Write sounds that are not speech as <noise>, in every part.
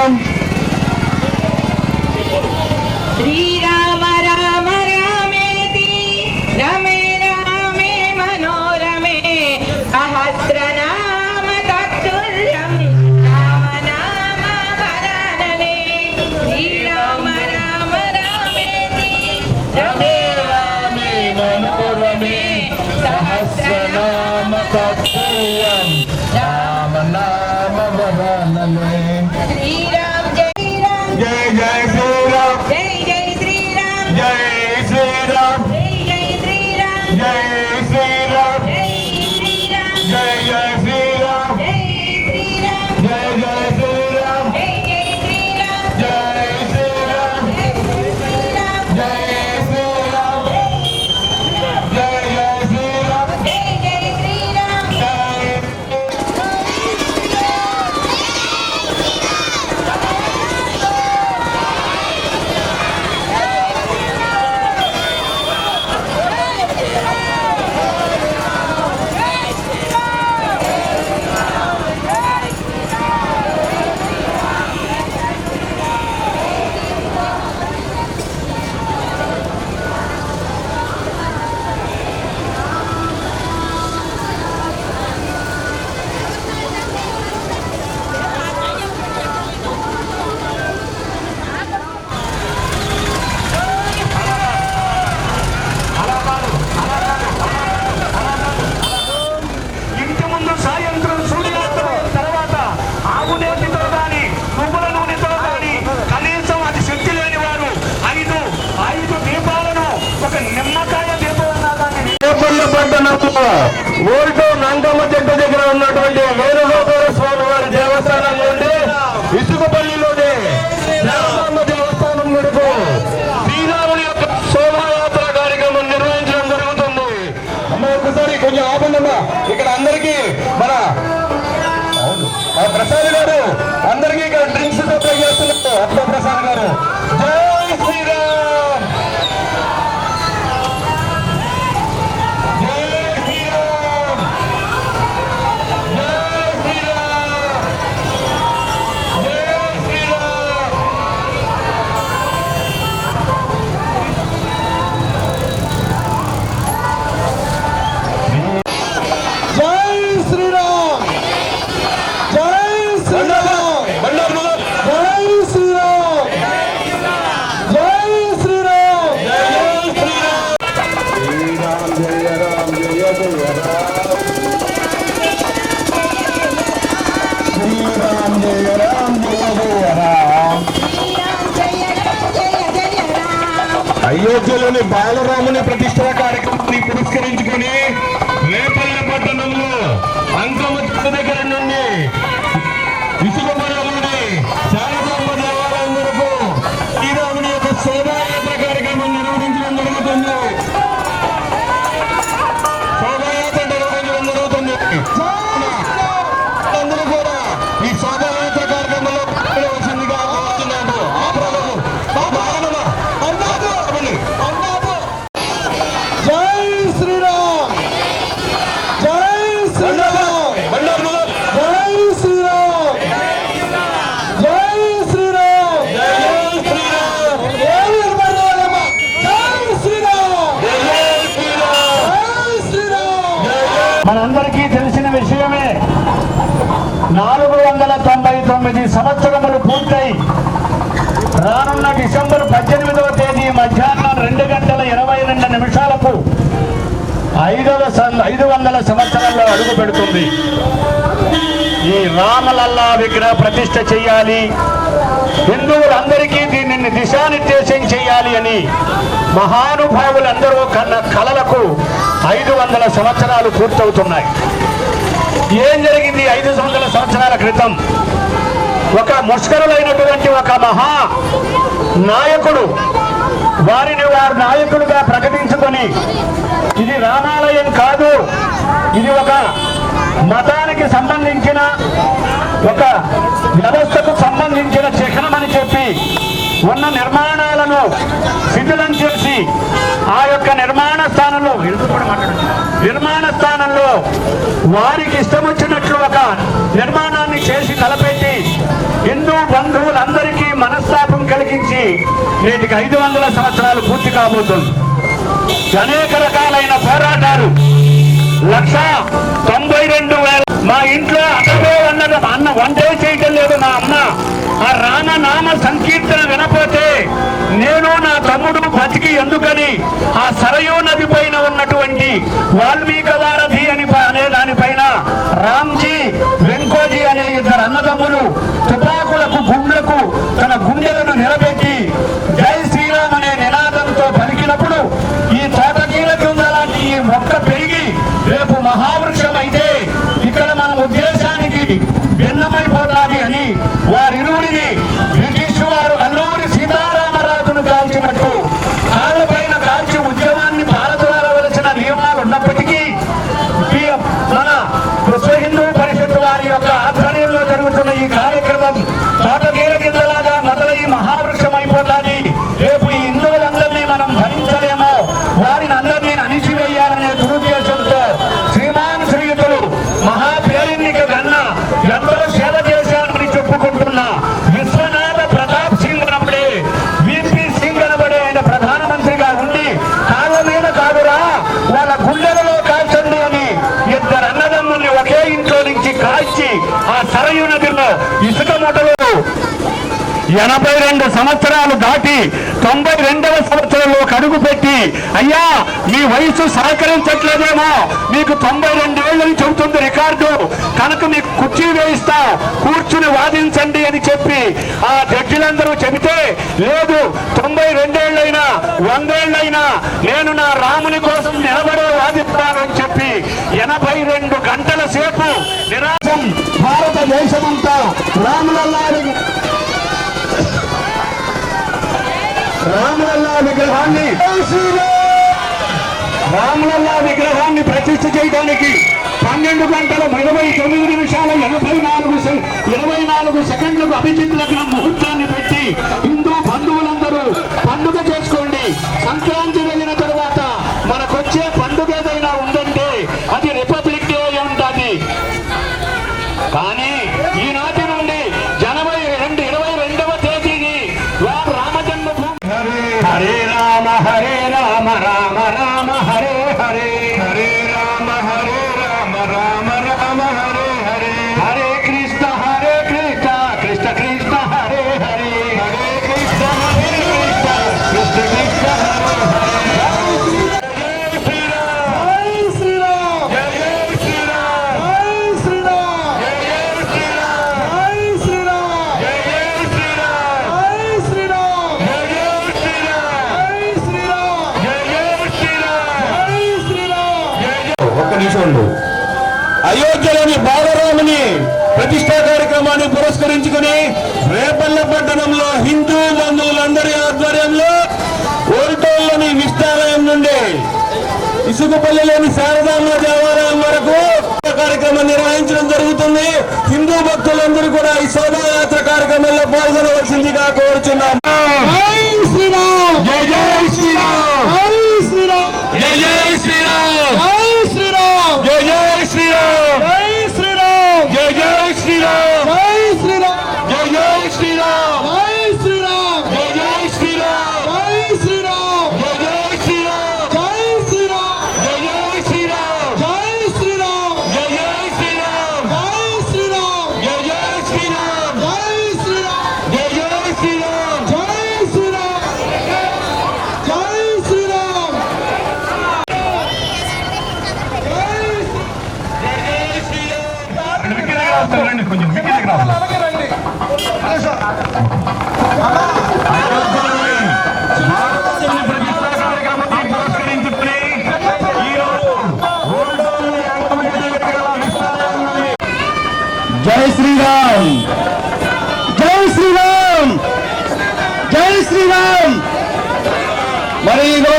శ్రీరామ్ శ్రీరామ రామ రామేతి రమే రామే మనోరమే సహస్రనామ తత్తుల్యం రామ నామ వరాననే శ్రీరామ రామ రామేతి రమే రామే మనోరమే సహస్రనామ తత్తుల్యం రామ నామ వదనమే శ్రీరామ్ జై ఓల్టో నంగమ్మ చెట్టు దగ్గర ఉన్నటువంటి వేణుగోపాల స్వామి వారి దేవస్థానం నుండి ఇసుకపల్లిలోని శ్రీరామ దేవస్థానం వరకు శ్రీరాముని యొక్క శోభాయాత్ర కార్యక్రమం నిర్వహించడం జరుగుతుంది. అమ్మ ఒకసారి కొంచెం ఆపండమ్మా ఇక్కడ అందరికీ మన ప్రసాద్ గారు అందరికీ ఇక్కడ డ్రింక్స్ సప్లై చేస్తున్నారు. అట్లా ప్రసాద్ గారు. జై శ్రీరామ్! అయోధ్యలోని మనందరికీ తెలిసిన విషయమే. నాలుగు వందల తొంభై తొమ్మిది సంవత్సరములు పూర్తయి. రానున్న డిసెంబర్ పద్దెనిమిదవ తేదీ మధ్యాహ్నం రెండు గంటల ఇరవై రెండు నిమిషాలకు ఐదవ సం- ఐదు వందల సంవత్సరంలో అడుగు పెడుతుంది ఈ రామలల్లా విగ్రహ ప్రతిష్ట చేయాలి. హిందువులందరికీ దీనిని దిశానిర్దేశం చేయాలి అని మహానుభావులందరూ కన్న కళలకు ఐదు వందల సంవత్సరాలు పూర్తవుతున్నాయి. ఏం జరిగింది ఐదు వందల సంవత్సరాల క్రితం? ఒక ముష్కరులైనటువంటి ఒక మహా నాయకుడు వారిని వారు నాయకులుగా ప్రకటించుకొని ఇది రామాలయం కాదు ఇది ఒక మతానికి సంబంధించిన ఒక వ్యవస్థకు సంబంధించిన చిహ్నం అని చెప్పి ఉన్న నిర్మాణాలను శిథిలం చేసి ఆ యొక్క నిర్మాణ స్థానంలో నిర్మాణ స్థానంలో వారికి ఇష్టం వచ్చినట్లు ఒక నిర్మాణాన్ని చేసి తలపెట్టి హిందూ బంధువులందరికీ మనస్తాపం కలిగించి నేటికి ఐదు వందల సంవత్సరాలు పూర్తి కాబోతుంది. అనేక రకాలైన పోరాటాలు. లక్ష తొంభై రెండు వేల మా ఇంట్లో అన్నమే అన్నది అన్న వంటే చేయటం లేదు నా అమ్మ. ఆ రామ నామ సంకీర్తన వినపోతే నేను నా తమ్ముడు బతికి ఎందుకని ఆ సరయూ నది పైన ఉన్నటువంటి వాల్మీక వారధి అని అనే దానిపైన రామ్జీ వెంకోజీ అనే ఇద్దరు అన్నదమ్ములు తుపాకులకు గుండెలకు తన గుండెలను నిలబెట్టి <laughs> You said ఎనభై రెండు సంవత్సరాలు దాటి తొంభై రెండవ సంవత్సరంలో కడుగు పెట్టి అయ్యా మీ వయసు సహకరించట్లేదేమో. మీకు తొంభై రెండేళ్ళని చెబుతుంది రికార్డు. కనుక మీకు కుర్చీ వేయిస్తా కూర్చుని వాదించండి అని చెప్పి ఆ జడ్జిలందరూ చెబితే లేదు తొంభై రెండేళ్ళైనా వందేళ్ళైనా నేను నా రాముని కోసం నిలబడే వాదిస్తానని చెప్పి ఎనభై రెండు గంటల సేపు నిరాశం భారతదేశమంతా రాములల్లారి రామలల్లా విగ్రహాన్ని రామలల్లా విగ్రహాన్ని ప్రతిష్ఠ చేయడానికి పన్నెండు గంటల ఇరవై తొమ్మిది నిమిషాల ఎనభై నాలుగు ఇరవై నాలుగు సెకండ్లకు అభిజిత్ లగ్న ముహూర్తాన్ని పెట్టి చేసిండు అయోధ్యలోని బాలరాముని ప్రతిష్టా కార్యక్రమాన్ని పురస్కరించుకుని రేపల్ల పట్టణంలో హిందూ బంధువులందరి ఆధ్వర్యంలో ఓల్టోల్లోని విష్ణాలయం నుండి ఇసుకపల్లిలోని శారదాంబ దేవాలయం వరకు కార్యక్రమం నిర్వహించడం జరుగుతుంది. హిందూ భక్తులందరూ కూడా ఈ శోభాయాత్ర కార్యక్రమంలో పాల్గొనవలసిందిగా కోరుచున్నాం శ్రీరామ్.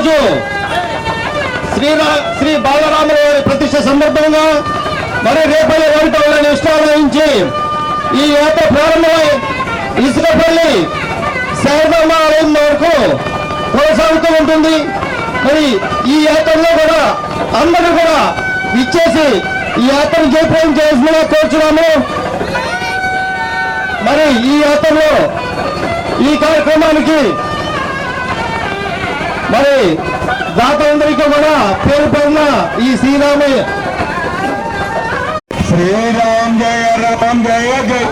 ఈరోజు శ్రీరా శ్రీ బాలరాముల వారి ప్రతిష్ట సందర్భంగా మరి రేపల్లి ఓడిటోళ్ళని ఇష్టాలయించి ఈ యాత్ర ప్రారంభమై ఇసుకపల్లి శారదమ్మ ఆలయం వరకు కొనసాగుతూ ఉంటుంది. మరి ఈ యాత్రలో కూడా అందరూ కూడా ఇచ్చేసి ఈ యాత్రను జయప్రదం చేసిన కోరుచున్నాము. మరి ఈ యాత్రలో ఈ కార్యక్రమానికి మరి దాతలందరికీ కూడా పేరు పేరున ఈ శ్రీరామయ్య శ్రీరామ్ జయ రామ్ జయ జయ